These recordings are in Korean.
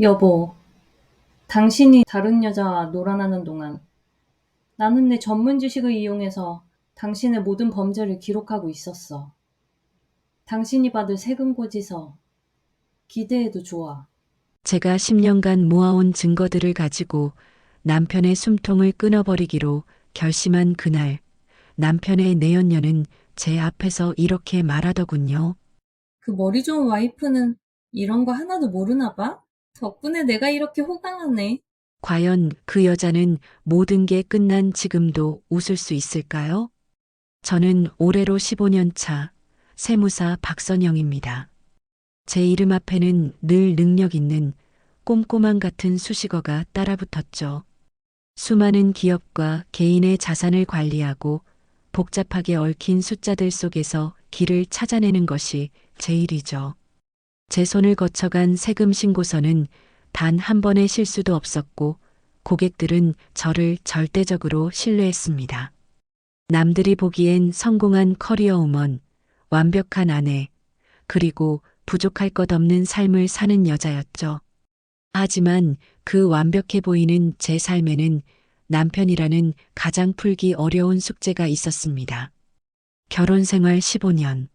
여보, 당신이 다른 여자와 놀아나는 동안 나는 내 전문 지식을 이용해서 당신의 모든 범죄를 기록하고 있었어. 당신이 받을 세금 고지서 기대해도 좋아. 제가 10년간 모아온 증거들을 가지고 남편의 숨통을 끊어버리기로 결심한 그날, 남편의 내연녀는 제 앞에서 이렇게 말하더군요. 그 머리 좋은 와이프는 이런 거 하나도 모르나 봐? 덕분에 내가 이렇게 호강하네. 과연 그 여자는 모든 게 끝난 지금도 웃을 수 있을까요? 저는 올해로 15년 차 세무사 박선영입니다. 제 이름 앞에는 늘 능력 있는 꼼꼼한 같은 수식어가 따라붙었죠. 수많은 기업과 개인의 자산을 관리하고 복잡하게 얽힌 숫자들 속에서 길을 찾아내는 것이 제 일이죠. 제 손을 거쳐간 세금 신고서는 단 한 번의 실수도 없었고 고객들은 저를 절대적으로 신뢰했습니다. 남들이 보기엔 성공한 커리어 우먼, 완벽한 아내, 그리고 부족할 것 없는 삶을 사는 여자였죠. 하지만 그 완벽해 보이는 제 삶에는 남편이라는 가장 풀기 어려운 숙제가 있었습니다. 결혼 생활 15년.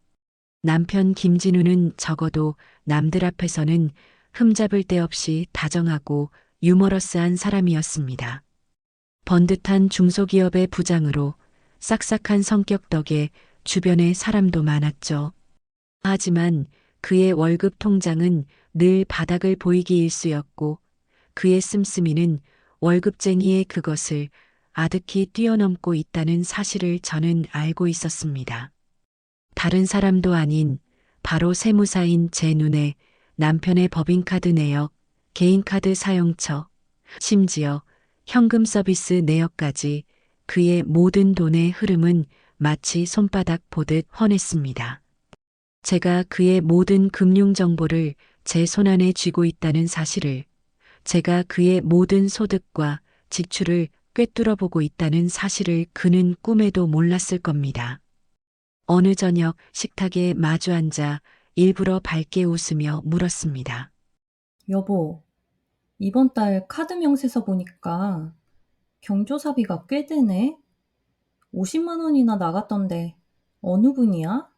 남편 김진우는 적어도 남들 앞에서는 흠잡을 데 없이 다정하고 유머러스한 사람이었습니다. 번듯한 중소기업의 부장으로 싹싹한 성격 덕에 주변에 사람도 많았죠. 하지만 그의 월급 통장은 늘 바닥을 보이기 일쑤였고 그의 씀씀이는 월급쟁이의 그것을 아득히 뛰어넘고 있다는 사실을 저는 알고 있었습니다. 다른 사람도 아닌 바로 세무사인 제 눈에 남편의 법인카드 내역, 개인카드 사용처, 심지어 현금 서비스 내역까지 그의 모든 돈의 흐름은 마치 손바닥 보듯 훤했습니다. 제가 그의 모든 금융 정보를 제 손안에 쥐고 있다는 사실을, 제가 그의 모든 소득과 지출을 꿰뚫어 보고 있다는 사실을 그는 꿈에도 몰랐을 겁니다. 어느 저녁 식탁에 마주 앉아 일부러 밝게 웃으며 물었습니다. 여보, 이번 달 카드 명세서 보니까 경조사비가 꽤 되네. 50만 원이나 나갔던데 어느 분이야?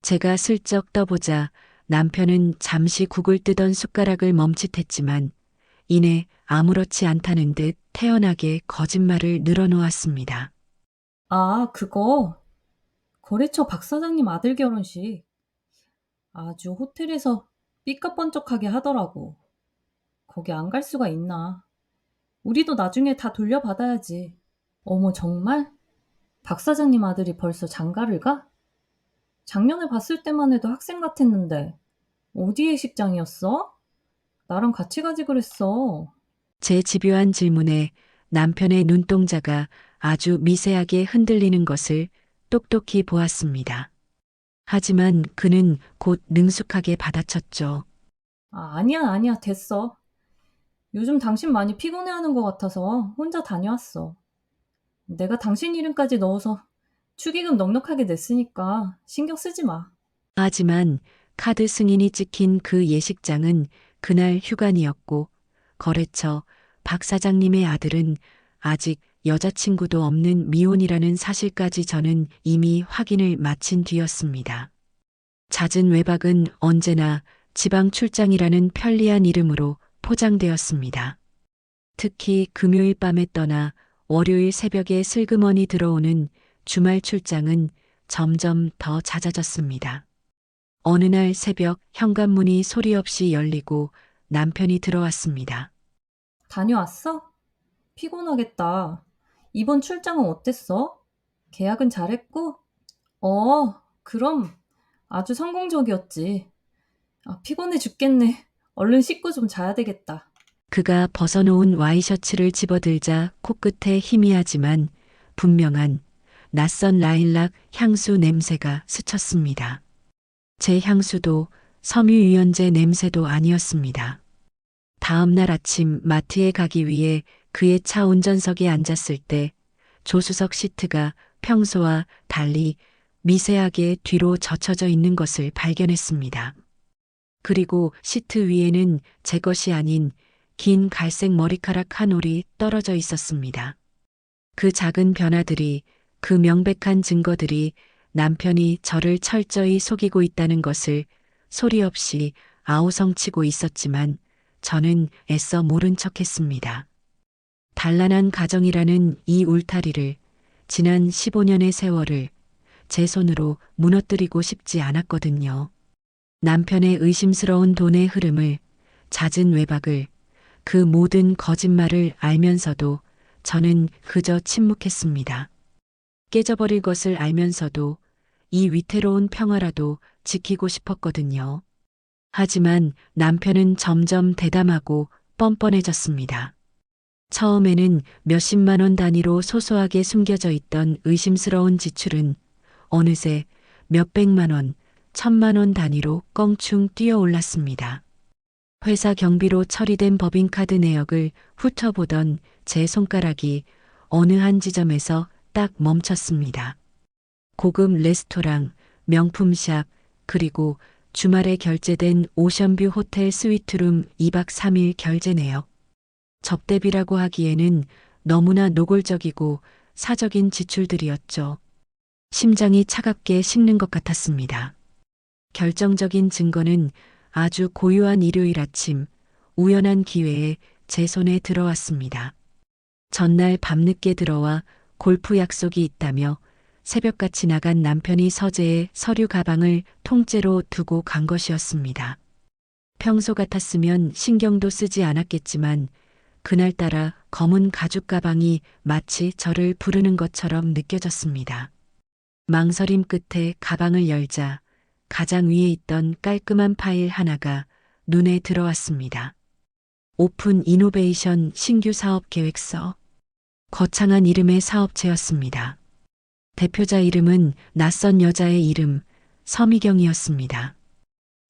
제가 슬쩍 떠보자 남편은 잠시 국을 뜨던 숟가락을 멈칫했지만 이내 아무렇지 않다는 듯 태연하게 거짓말을 늘어놓았습니다. 아, 그거. 거래처 박 사장님 아들 결혼식. 아주 호텔에서 삐까뻔쩍하게 하더라고. 거기 안 갈 수가 있나. 우리도 나중에 다 돌려받아야지. 어머, 정말? 박 사장님 아들이 벌써 장가를 가? 작년에 봤을 때만 해도 학생 같았는데, 어디에 식장이었어? 나랑 같이 가지 그랬어. 제 집요한 질문에 남편의 눈동자가 아주 미세하게 흔들리는 것을 똑똑히 보았습니다. 하지만 그는 곧 능숙하게 받아쳤죠. 아, 아니야, 아니야, 됐어. 요즘 당신 많이 피곤해하는 것 같아서 혼자 다녀왔어. 내가 당신 이름까지 넣어서 축의금 넉넉하게 냈으니까 신경 쓰지 마. 하지만 카드 승인이 찍힌 그 예식장은 그날 휴관이었고 거래처 박 사장님의 아들은 아직 여자친구도 없는 미혼이라는 사실까지 저는 이미 확인을 마친 뒤였습니다. 잦은 외박은 언제나 지방 출장이라는 편리한 이름으로 포장되었습니다. 특히 금요일 밤에 떠나 월요일 새벽에 슬그머니 들어오는 주말 출장은 점점 더 잦아졌습니다. 어느 날 새벽 현관문이 소리 없이 열리고 남편이 들어왔습니다. 다녀왔어? 피곤하겠다. 이번 출장은 어땠어? 계약은 잘했고? 어, 그럼 아주 성공적이었지. 아, 피곤해 죽겠네. 얼른 씻고 좀 자야 되겠다. 그가 벗어놓은 와이셔츠를 집어들자 코끝에 희미하지만 분명한 낯선 라일락 향수 냄새가 스쳤습니다. 제 향수도 섬유유연제 냄새도 아니었습니다. 다음 날 아침 마트에 가기 위해 그의 차 운전석에 앉았을 때 조수석 시트가 평소와 달리 미세하게 뒤로 젖혀져 있는 것을 발견했습니다. 그리고 시트 위에는 제 것이 아닌 긴 갈색 머리카락 한 올이 떨어져 있었습니다. 그 작은 변화들이, 그 명백한 증거들이 남편이 저를 철저히 속이고 있다는 것을 소리 없이 아우성치고 있었지만 저는 애써 모른 척 했습니다. 단란한 가정이라는 이 울타리를 지난 15년의 세월을 제 손으로 무너뜨리고 싶지 않았거든요. 남편의 의심스러운 돈의 흐름을, 잦은 외박을, 그 모든 거짓말을 알면서도 저는 그저 침묵했습니다. 깨져버릴 것을 알면서도 이 위태로운 평화라도 지키고 싶었거든요. 하지만 남편은 점점 대담하고 뻔뻔해졌습니다. 처음에는 몇십만 원 단위로 소소하게 숨겨져 있던 의심스러운 지출은 어느새 몇백만 원, 천만 원 단위로 껑충 뛰어올랐습니다. 회사 경비로 처리된 법인카드 내역을 훑어보던 제 손가락이 어느 한 지점에서 딱 멈췄습니다. 고급 레스토랑, 명품샵, 그리고 주말에 결제된 오션뷰 호텔 스위트룸 2박 3일 결제 내역. 접대비라고 하기에는 너무나 노골적이고 사적인 지출들이었죠. 심장이 차갑게 식는 것 같았습니다. 결정적인 증거는 아주 고요한 일요일 아침 우연한 기회에 제 손에 들어왔습니다. 전날 밤늦게 들어와 골프 약속이 있다며 새벽같이 나간 남편이 서재에 서류 가방을 통째로 두고 간 것이었습니다. 평소 같았으면 신경도 쓰지 않았겠지만 그날따라 검은 가죽 가방이 마치 저를 부르는 것처럼 느껴졌습니다. 망설임 끝에 가방을 열자 가장 위에 있던 깔끔한 파일 하나가 눈에 들어왔습니다. 오픈 이노베이션 신규 사업 계획서. 거창한 이름의 사업체였습니다. 대표자 이름은 낯선 여자의 이름, 서미경이었습니다.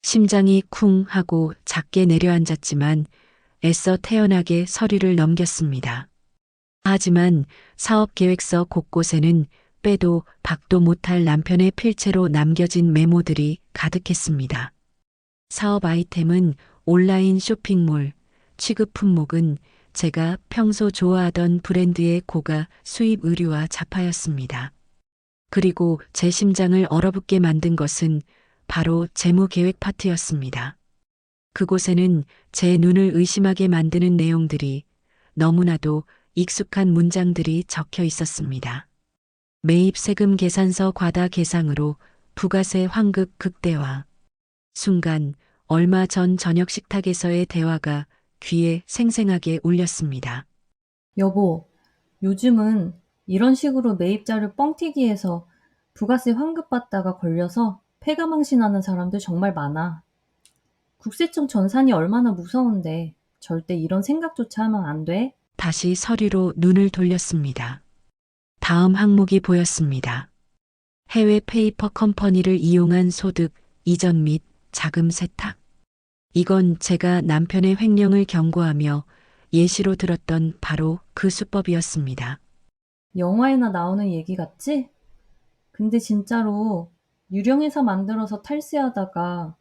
심장이 쿵 하고 작게 내려앉았지만 애써 태연하게 서류를 넘겼습니다. 하지만 사업 계획서 곳곳에는 빼도 박도 못할 남편의 필체로 남겨진 메모들이 가득했습니다. 사업 아이템은 온라인 쇼핑몰, 취급 품목은 제가 평소 좋아하던 브랜드의 고가 수입 의류와 자파였습니다. 그리고 제 심장을 얼어붙게 만든 것은 바로 재무 계획 파트였습니다. 그곳에는 제 눈을 의심하게 만드는 내용들이 너무나도 익숙한 문장들이 적혀 있었습니다. 매입 세금 계산서 과다 계상으로 부가세 환급 극대화. 순간 얼마 전 저녁 식탁에서의 대화가 귀에 생생하게 울렸습니다. 여보, 요즘은 이런 식으로 매입자를 뻥튀기해서 부가세 환급받다가 걸려서 폐가망신하는 사람들 정말 많아. 국세청 전산이 얼마나 무서운데 절대 이런 생각조차 하면 안 돼? 다시 서류로 눈을 돌렸습니다. 다음 항목이 보였습니다. 해외 페이퍼 컴퍼니를 이용한 소득, 이전 및 자금 세탁. 이건 제가 남편의 횡령을 경고하며 예시로 들었던 바로 그 수법이었습니다. 영화에나 나오는 얘기 같지? 근데 진짜로 유령회사 만들어서 탈세하다가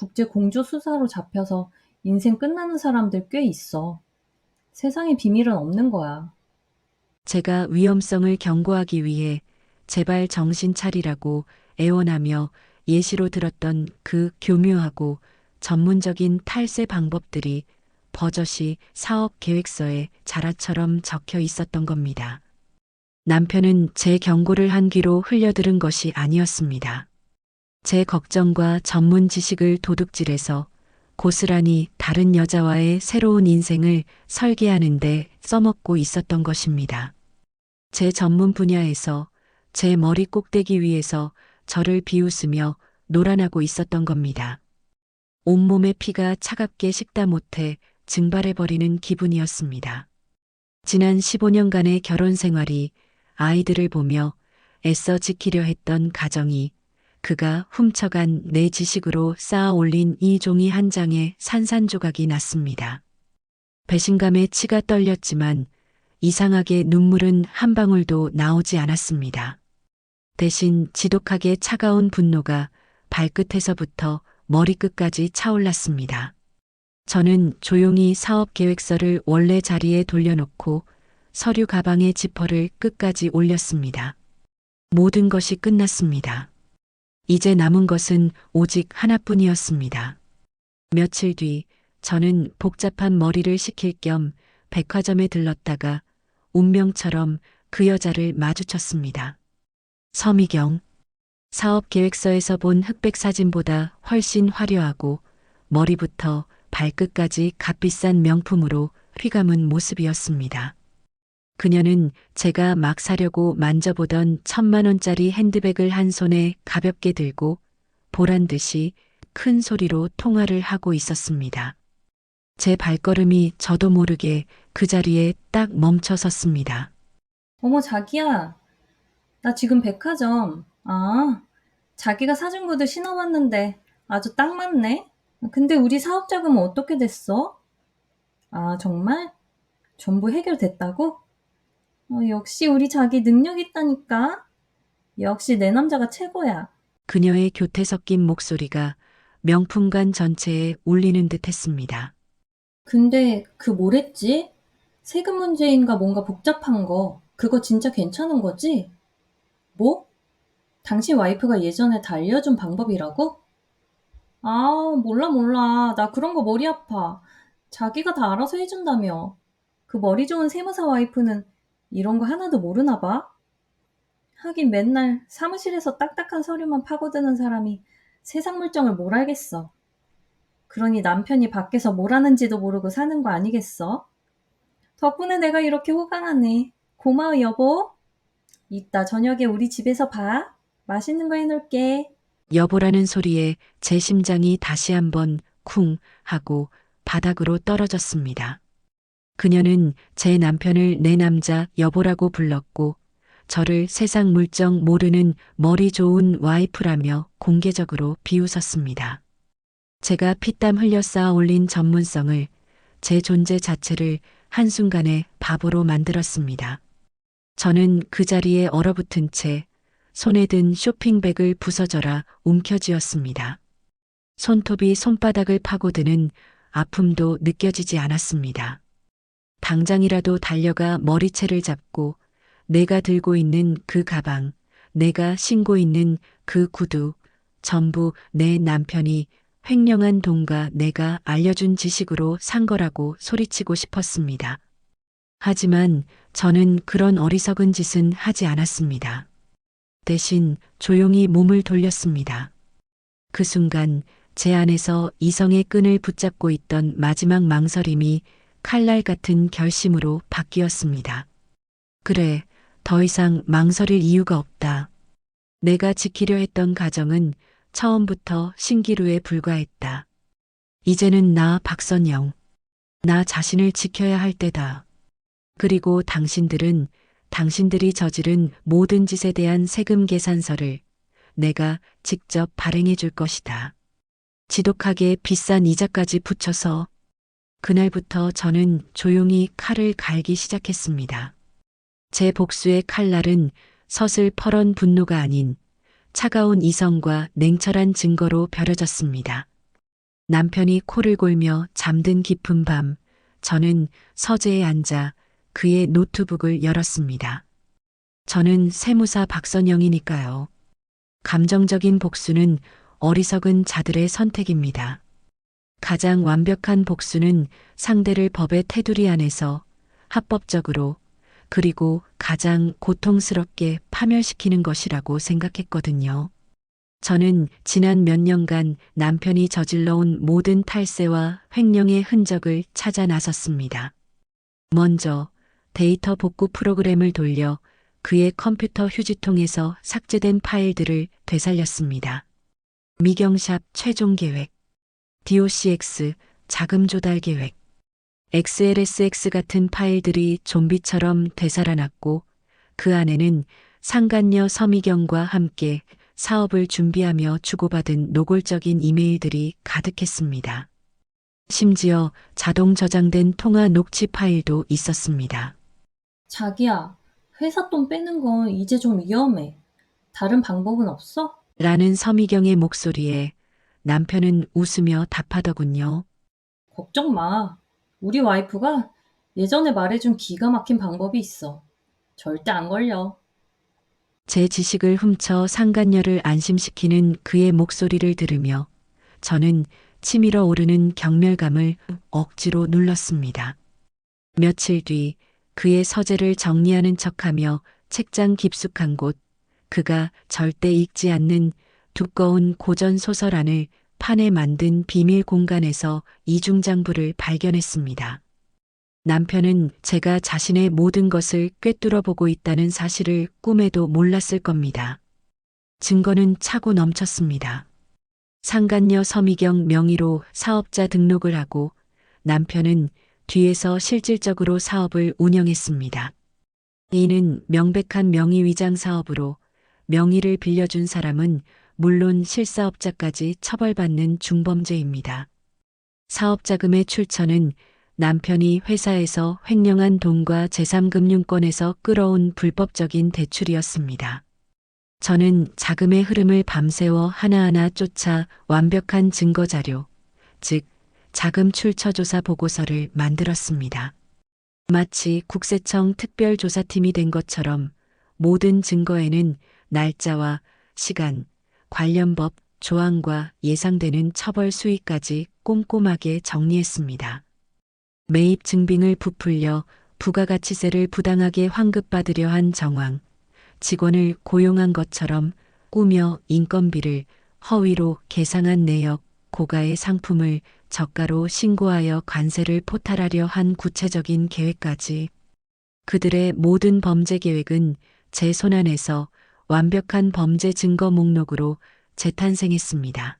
국제 공조 수사로 잡혀서 인생 끝나는 사람들 꽤 있어. 세상에 비밀은 없는 거야. 제가 위험성을 경고하기 위해 제발 정신 차리라고 애원하며 예시로 들었던 그 교묘하고 전문적인 탈세 방법들이 버젓이 사업 계획서에 자라처럼 적혀 있었던 겁니다. 남편은 제 경고를 한 귀로 흘려들은 것이 아니었습니다. 제 걱정과 전문 지식을 도둑질해서 고스란히 다른 여자와의 새로운 인생을 설계하는데 써먹고 있었던 것입니다. 제 전문 분야에서 제 머리 꼭대기 위에서 저를 비웃으며 놀아나고 있었던 겁니다. 온몸의 피가 차갑게 식다 못해 증발해버리는 기분이었습니다. 지난 15년간의 결혼 생활이 아이들을 보며 애써 지키려 했던 가정이 그가 훔쳐간 내 지식으로 쌓아 올린 이 종이 한 장에 산산조각이 났습니다. 배신감에 치가 떨렸지만 이상하게 눈물은 한 방울도 나오지 않았습니다. 대신 지독하게 차가운 분노가 발끝에서부터 머리끝까지 차올랐습니다. 저는 조용히 사업 계획서를 원래 자리에 돌려놓고 서류 가방의 지퍼를 끝까지 올렸습니다. 모든 것이 끝났습니다. 이제 남은 것은 오직 하나뿐이었습니다. 며칠 뒤 저는 복잡한 머리를 식힐 겸 백화점에 들렀다가 운명처럼 그 여자를 마주쳤습니다. 서미경. 사업 계획서에서 본 흑백 사진보다 훨씬 화려하고 머리부터 발끝까지 값비싼 명품으로 휘감은 모습이었습니다. 그녀는 제가 막 사려고 만져보던 천만 원짜리 핸드백을 한 손에 가볍게 들고 보란 듯이 큰 소리로 통화를 하고 있었습니다. 제 발걸음이 저도 모르게 그 자리에 딱 멈춰 섰습니다. 어머, 자기야. 나 지금 백화점. 아, 자기가 사준 구두 신어봤는데 아주 딱 맞네. 근데 우리 사업 자금은 어떻게 됐어? 아, 정말? 전부 해결됐다고? 어, 역시 우리 자기 능력 있다니까. 역시 내 남자가 최고야. 그녀의 교태 섞인 목소리가 명품관 전체에 울리는 듯 했습니다. 근데 그 뭐랬지? 세금 문제인가 뭔가 복잡한 거. 그거 진짜 괜찮은 거지? 뭐? 당신 와이프가 예전에 다 알려준 방법이라고? 아, 몰라, 몰라. 나 그런 거 머리 아파. 자기가 다 알아서 해준다며. 그 머리 좋은 세무사 와이프는 이런 거 하나도 모르나 봐. 하긴 맨날 사무실에서 딱딱한 서류만 파고드는 사람이 세상 물정을 뭘 알겠어. 그러니 남편이 밖에서 뭘 하는지도 모르고 사는 거 아니겠어? 덕분에 내가 이렇게 호강하네. 고마워, 여보. 이따 저녁에 우리 집에서 봐. 맛있는 거 해놓을게. 여보라는 소리에 제 심장이 다시 한번 쿵 하고 바닥으로 떨어졌습니다. 그녀는 제 남편을 내 남자 여보라고 불렀고 저를 세상 물정 모르는 머리 좋은 와이프라며 공개적으로 비웃었습니다. 제가 피땀 흘려 쌓아 올린 전문성을 제 존재 자체를 한순간에 바보로 만들었습니다. 저는 그 자리에 얼어붙은 채 손에 든 쇼핑백을 부서져라 움켜쥐었습니다. 손톱이 손바닥을 파고드는 아픔도 느껴지지 않았습니다. 당장이라도 달려가 머리채를 잡고 내가 들고 있는 그 가방, 내가 신고 있는 그 구두, 전부 내 남편이 횡령한 돈과 내가 알려준 지식으로 산 거라고 소리치고 싶었습니다. 하지만 저는 그런 어리석은 짓은 하지 않았습니다. 대신 조용히 몸을 돌렸습니다. 그 순간 제 안에서 이성의 끈을 붙잡고 있던 마지막 망설임이 칼날 같은 결심으로 바뀌었습니다. 그래, 더 이상 망설일 이유가 없다. 내가 지키려 했던 가정은 처음부터 신기루에 불과했다. 이제는 나 박선영, 나 자신을 지켜야 할 때다. 그리고 당신들은 당신들이 저지른 모든 짓에 대한 세금 계산서를 내가 직접 발행해 줄 것이다. 지독하게 비싼 이자까지 붙여서 그날부터 저는 조용히 칼을 갈기 시작했습니다. 제 복수의 칼날은 서슬 퍼런 분노가 아닌 차가운 이성과 냉철한 증거로 벼려졌습니다. 남편이 코를 골며 잠든 깊은 밤, 저는 서재에 앉아 그의 노트북을 열었습니다. 저는 세무사 박선영이니까요. 감정적인 복수는 어리석은 자들의 선택입니다. 가장 완벽한 복수는 상대를 법의 테두리 안에서 합법적으로 그리고 가장 고통스럽게 파멸시키는 것이라고 생각했거든요. 저는 지난 몇 년간 남편이 저질러온 모든 탈세와 횡령의 흔적을 찾아 나섰습니다. 먼저 데이터 복구 프로그램을 돌려 그의 컴퓨터 휴지통에서 삭제된 파일들을 되살렸습니다. 미경샵 최종 계획, DOCX 자금 조달 계획, XLSX 같은 파일들이 좀비처럼 되살아났고 그 안에는 상간녀 서미경과 함께 사업을 준비하며 주고받은 노골적인 이메일들이 가득했습니다. 심지어 자동 저장된 통화 녹취 파일도 있었습니다. 자기야, 회사 돈 빼는 건 이제 좀 위험해. 다른 방법은 없어? 라는 서미경의 목소리에 남편은 웃으며 답하더군요. 걱정 마. 우리 와이프가 예전에 말해준 기가 막힌 방법이 있어. 절대 안 걸려. 제 지식을 훔쳐 상간녀를 안심시키는 그의 목소리를 들으며 저는 치밀어 오르는 경멸감을 억지로 눌렀습니다. 며칠 뒤 그의 서재를 정리하는 척하며 책장 깊숙한 곳, 그가 절대 읽지 않는 두꺼운 고전 소설 안을 판에 만든 비밀 공간에서 이중장부를 발견했습니다. 남편은 제가 자신의 모든 것을 꿰뚫어 보고 있다는 사실을 꿈에도 몰랐을 겁니다. 증거는 차고 넘쳤습니다. 상간녀 서미경 명의로 사업자 등록을 하고 남편은 뒤에서 실질적으로 사업을 운영했습니다. 이는 명백한 명의 위장 사업으로 명의를 빌려준 사람은 물론 실사업자까지 처벌받는 중범죄입니다. 사업 자금의 출처는 남편이 회사에서 횡령한 돈과 제3금융권에서 끌어온 불법적인 대출이었습니다. 저는 자금의 흐름을 밤새워 하나하나 쫓아 완벽한 증거 자료, 즉, 자금 출처 조사 보고서를 만들었습니다. 마치 국세청 특별조사팀이 된 것처럼 모든 증거에는 날짜와 시간, 관련 법, 조항과 예상되는 처벌 수위까지 꼼꼼하게 정리했습니다. 매입 증빙을 부풀려 부가가치세를 부당하게 환급받으려 한 정황, 직원을 고용한 것처럼 꾸며 인건비를 허위로 계상한 내역, 고가의 상품을 저가로 신고하여 관세를 포탈하려 한 구체적인 계획까지 그들의 모든 범죄 계획은 제 손안에서 완벽한 범죄 증거 목록으로 재탄생했습니다.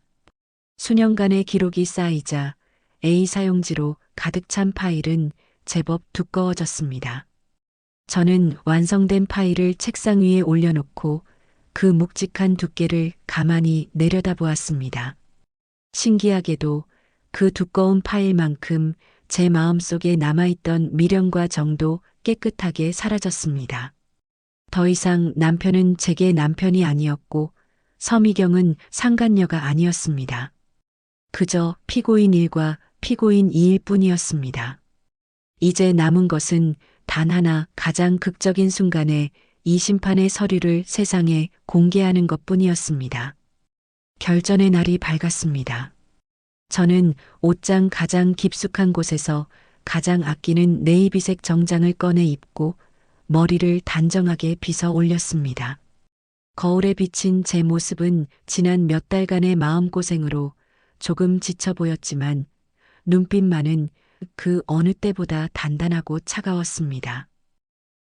수년간의 기록이 쌓이자 A 사용지로 가득 찬 파일은 제법 두꺼워졌습니다. 저는 완성된 파일을 책상 위에 올려놓고 그 묵직한 두께를 가만히 내려다보았습니다. 신기하게도 그 두꺼운 파일만큼 제 마음속에 남아있던 미련과 정도 깨끗하게 사라졌습니다. 더 이상 남편은 제게 남편이 아니었고 서미경은 상간녀가 아니었습니다. 그저 피고인 1과 피고인 2일 뿐이었습니다. 이제 남은 것은 단 하나 가장 극적인 순간에 이 심판의 서류를 세상에 공개하는 것 뿐이었습니다. 결전의 날이 밝았습니다. 저는 옷장 가장 깊숙한 곳에서 가장 아끼는 네이비색 정장을 꺼내 입고 머리를 단정하게 빗어 올렸습니다. 거울에 비친 제 모습은 지난 몇 달간의 마음고생으로 조금 지쳐 보였지만 눈빛만은 그 어느 때보다 단단하고 차가웠습니다.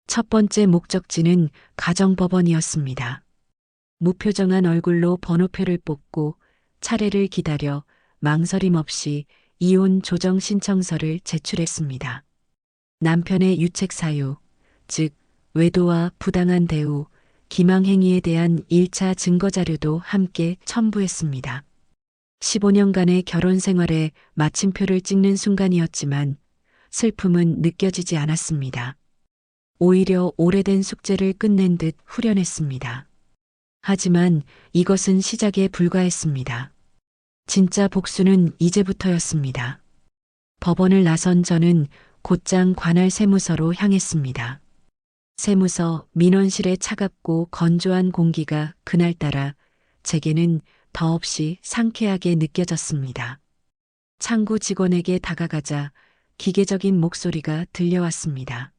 첫 번째 목적지는 가정법원이었습니다. 무표정한 얼굴로 번호표를 뽑고 차례를 기다려 망설임 없이 이혼 조정 신청서를 제출했습니다. 남편의 유책 사유, 즉 외도와 부당한 대우, 기망 행위에 대한 1차 증거 자료도 함께 첨부했습니다. 15년간의 결혼 생활에 마침표를 찍는 순간이었지만 슬픔은 느껴지지 않았습니다. 오히려 오래된 숙제를 끝낸 듯 후련했습니다. 하지만 이것은 시작에 불과했습니다. 진짜 복수는 이제부터였습니다. 법원을 나선 저는 곧장 관할 세무서로 향했습니다. 세무서 민원실의 차갑고 건조한 공기가 그날따라 제게는 더없이 상쾌하게 느껴졌습니다. 창구 직원에게 다가가자 기계적인 목소리가 들려왔습니다.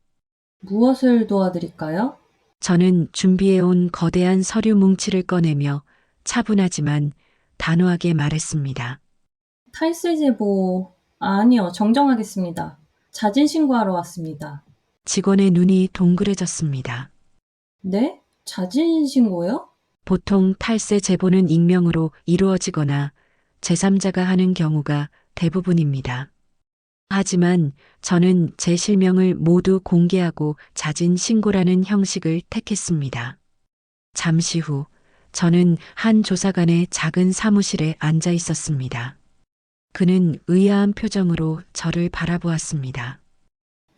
무엇을 도와드릴까요? 저는 준비해온 거대한 서류 뭉치를 꺼내며 차분하지만 단호하게 말했습니다. 탈세 제보, 아니요, 정정하겠습니다. 자진 신고하러 왔습니다. 직원의 눈이 동그래졌습니다. 네? 자진 신고요? 보통 탈세 제보는 익명으로 이루어지거나 제3자가 하는 경우가 대부분입니다. 하지만 저는 제 실명을 모두 공개하고 자진 신고라는 형식을 택했습니다. 잠시 후 저는 한 조사관의 작은 사무실에 앉아 있었습니다. 그는 의아한 표정으로 저를 바라보았습니다.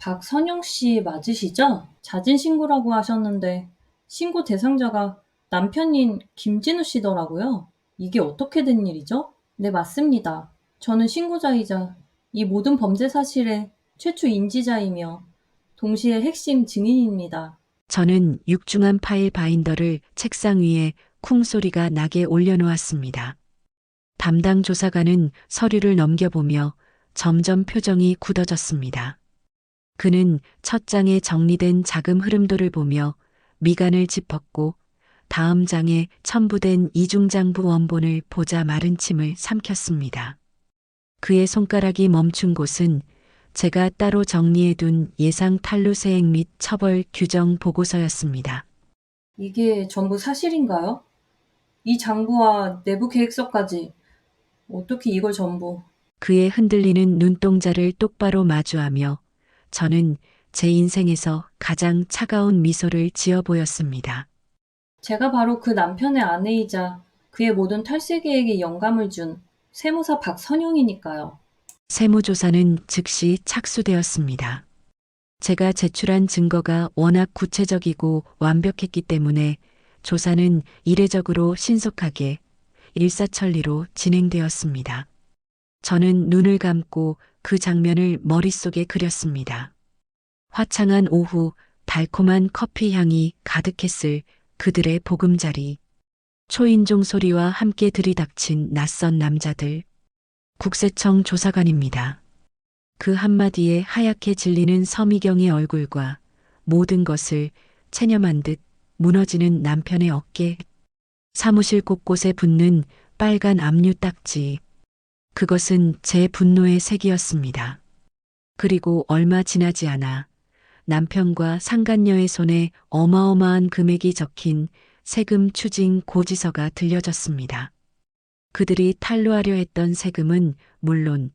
박선영 씨 맞으시죠? 자진 신고라고 하셨는데 신고 대상자가 남편인 김진우 씨더라고요. 이게 어떻게 된 일이죠? 네, 맞습니다. 저는 신고자이자 이 모든 범죄 사실의 최초 인지자이며 동시에 핵심 증인입니다. 저는 육중한 파일 바인더를 책상 위에 쿵 소리가 나게 올려놓았습니다. 담당 조사관은 서류를 넘겨보며 점점 표정이 굳어졌습니다. 그는 첫 장에 정리된 자금 흐름도를 보며 미간을 짚었고 다음 장에 첨부된 이중장부 원본을 보자 마른 침을 삼켰습니다. 그의 손가락이 멈춘 곳은 제가 따로 정리해둔 예상 탈루 세액 및 처벌 규정 보고서였습니다. 이게 전부 사실인가요? 이 장부와 내부 계획서까지 어떻게 이걸 전부 그의 흔들리는 눈동자를 똑바로 마주하며 저는 제 인생에서 가장 차가운 미소를 지어 보였습니다. 제가 바로 그 남편의 아내이자 그의 모든 탈세 계획에 영감을 준 세무사 박선영이니까요. 세무조사는 즉시 착수되었습니다. 제가 제출한 증거가 워낙 구체적이고 완벽했기 때문에 조사는 이례적으로 신속하게 일사천리로 진행되었습니다. 저는 눈을 감고 그 장면을 머릿속에 그렸습니다. 화창한 오후 달콤한 커피 향이 가득했을 그들의 보금자리. 초인종 소리와 함께 들이닥친 낯선 남자들. 국세청 조사관입니다. 그 한마디에 하얗게 질리는 서미경의 얼굴과 모든 것을 체념한 듯 무너지는 남편의 어깨. 사무실 곳곳에 붙는 빨간 압류 딱지. 그것은 제 분노의 색이었습니다. 그리고 얼마 지나지 않아 남편과 상간녀의 손에 어마어마한 금액이 적힌 세금 추징 고지서가 들려졌습니다. 그들이 탈루하려 했던 세금은 물론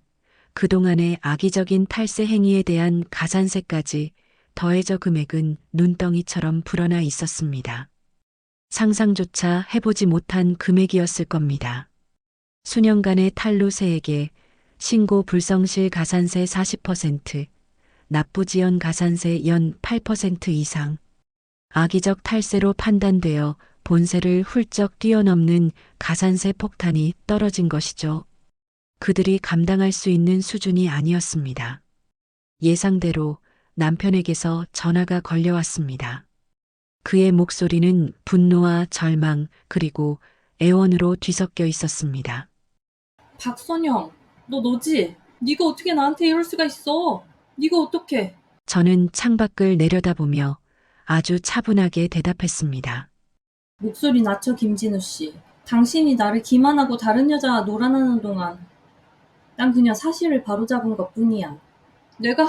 그동안의 악의적인 탈세 행위에 대한 가산세까지 더해져 금액은 눈덩이처럼 불어나 있었습니다. 상상조차 해보지 못한 금액이었을 겁니다. 수년간의 탈루 세액에 신고 불성실 가산세 40%, 납부지연 가산세 연 8% 이상, 악의적 탈세로 판단되어 본세를 훌쩍 뛰어넘는 가산세 폭탄이 떨어진 것이죠. 그들이 감당할 수 있는 수준이 아니었습니다. 예상대로 남편에게서 전화가 걸려왔습니다. 그의 목소리는 분노와 절망 그리고 애원으로 뒤섞여 있었습니다. 박선영, 너 너지? 네가 어떻게 나한테 이럴 수가 있어? 네가 어떻게? 저는 창밖을 내려다보며 아주 차분하게 대답했습니다. 목소리 낮춰 김진우 씨. 당신이 나를 기만하고 다른 여자와 놀아나는 동안 난 그냥 사실을 바로잡은 것 뿐이야. 내가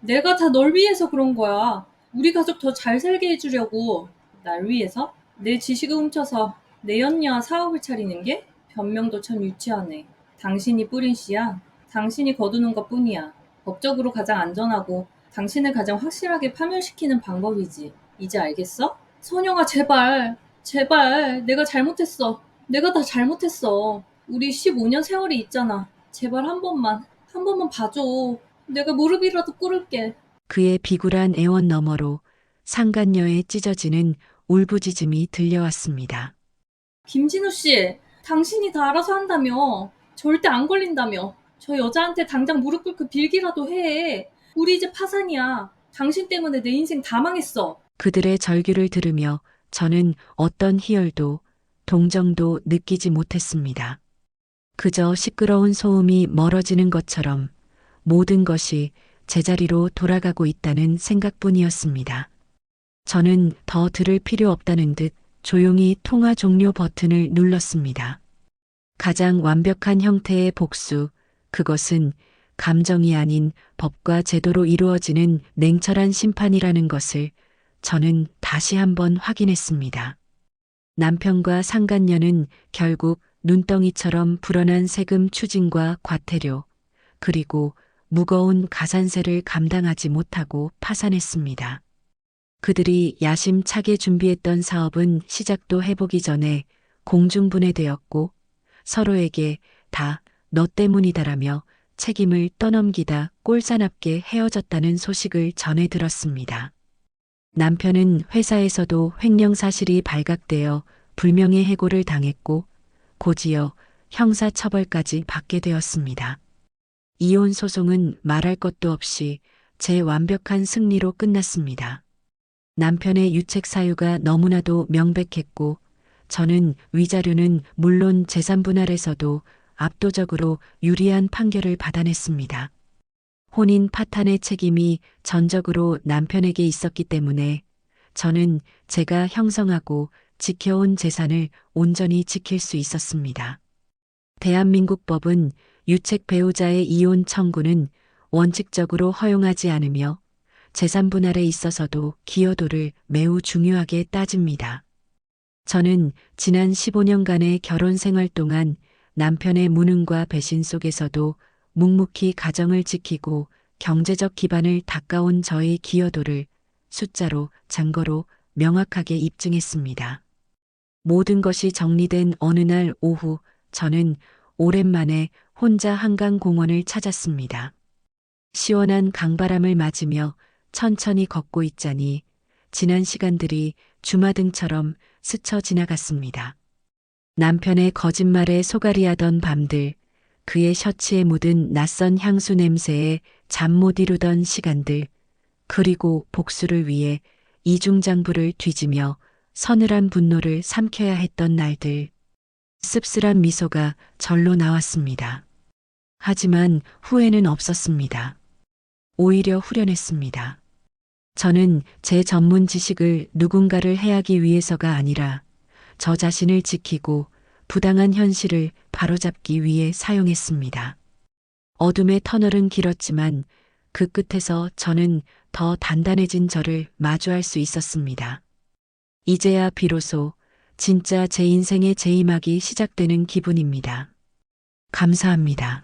내가 다 널 위해서 그런 거야. 우리 가족 더 잘 살게 해주려고. 날 위해서? 내 지식을 훔쳐서 내 언니와 사업을 차리는 게? 변명도 참 유치하네. 당신이 뿌린 씨야. 당신이 거두는 것 뿐이야. 법적으로 가장 안전하고 당신을 가장 확실하게 파멸시키는 방법이지. 이제 알겠어? 선영아, 제발. 제발. 내가 잘못했어. 내가 다 잘못했어. 우리 15년 세월이 있잖아. 제발 한 번만, 한 번만 봐줘. 내가 무릎이라도 꿇을게. 그의 비굴한 애원 너머로 상간녀의 찢어지는 울부짖음이 들려왔습니다. 김진우 씨, 당신이 다 알아서 한다며. 절대 안 걸린다며. 저 여자한테 당장 무릎 꿇고 빌기라도 해. 우리 이제 파산이야. 당신 때문에 내 인생 다 망했어. 그들의 절규를 들으며 저는 어떤 희열도 동정도 느끼지 못했습니다. 그저 시끄러운 소음이 멀어지는 것처럼 모든 것이 제자리로 돌아가고 있다는 생각뿐이었습니다. 저는 더 들을 필요 없다는 듯 조용히 통화 종료 버튼을 눌렀습니다. 가장 완벽한 형태의 복수, 그것은 감정이 아닌 법과 제도로 이루어지는 냉철한 심판이라는 것을 저는 다시 한번 확인했습니다. 남편과 상간녀는 결국 눈덩이처럼 불어난 세금 추징과 과태료, 그리고 무거운 가산세를 감당하지 못하고 파산했습니다. 그들이 야심차게 준비했던 사업은 시작도 해보기 전에 공중분해되었고 서로에게 다 너 때문이다라며 책임을 떠넘기다 꼴사납게 헤어졌다는 소식을 전해 들었습니다. 남편은 회사에서도 횡령 사실이 발각되어 불명예 해고를 당했고 고지어 형사처벌까지 받게 되었습니다. 이혼 소송은 말할 것도 없이 제 완벽한 승리로 끝났습니다. 남편의 유책 사유가 너무나도 명백했고 저는 위자료는 물론 재산 분할에서도 압도적으로 유리한 판결을 받아냈습니다. 혼인 파탄의 책임이 전적으로 남편에게 있었기 때문에 저는 제가 형성하고 지켜온 재산을 온전히 지킬 수 있었습니다. 대한민국 법은 유책 배우자의 이혼 청구는 원칙적으로 허용하지 않으며 재산 분할에 있어서도 기여도를 매우 중요하게 따집니다. 저는 지난 15년간의 결혼 생활 동안 남편의 무능과 배신 속에서도 묵묵히 가정을 지키고 경제적 기반을 닦아온 저의 기여도를 숫자로 장거로 명확하게 입증했습니다. 모든 것이 정리된 어느 날 오후 저는 오랜만에 혼자 한강 공원을 찾았습니다. 시원한 강바람을 맞으며 천천히 걷고 있자니 지난 시간들이 주마등처럼 스쳐 지나갔습니다. 남편의 거짓말에 소갈이하던 밤들, 그의 셔츠에 묻은 낯선 향수 냄새에 잠 못 이루던 시간들, 그리고 복수를 위해 이중장부를 뒤지며 서늘한 분노를 삼켜야 했던 날들. 씁쓸한 미소가 절로 나왔습니다. 하지만 후회는 없었습니다. 오히려 후련했습니다. 저는 제 전문 지식을 누군가를 해하기 위해서가 아니라 저 자신을 지키고 부당한 현실을 바로잡기 위해 사용했습니다. 어둠의 터널은 길었지만 그 끝에서 저는 더 단단해진 저를 마주할 수 있었습니다. 이제야 비로소 진짜 제 인생의 재임하기 시작되는 기분입니다. 감사합니다.